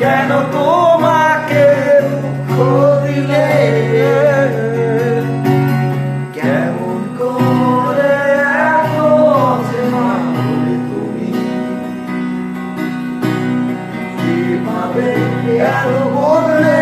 কেন তোমাকে দুঃখ দিলে কেমন করে তুমি got a woman.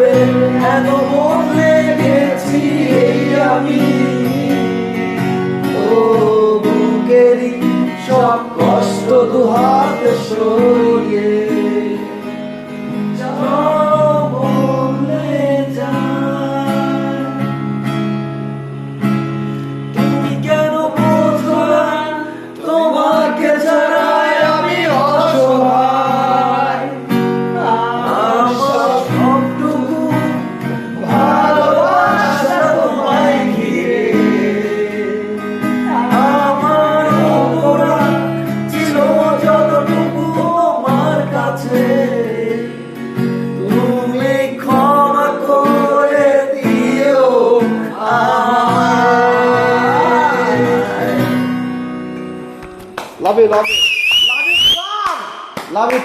ভাবে এত মন লেগেছি আমি। ও সব কষ্ট দুহাতে সরিয়ে Love it, love it. Love it, Love it.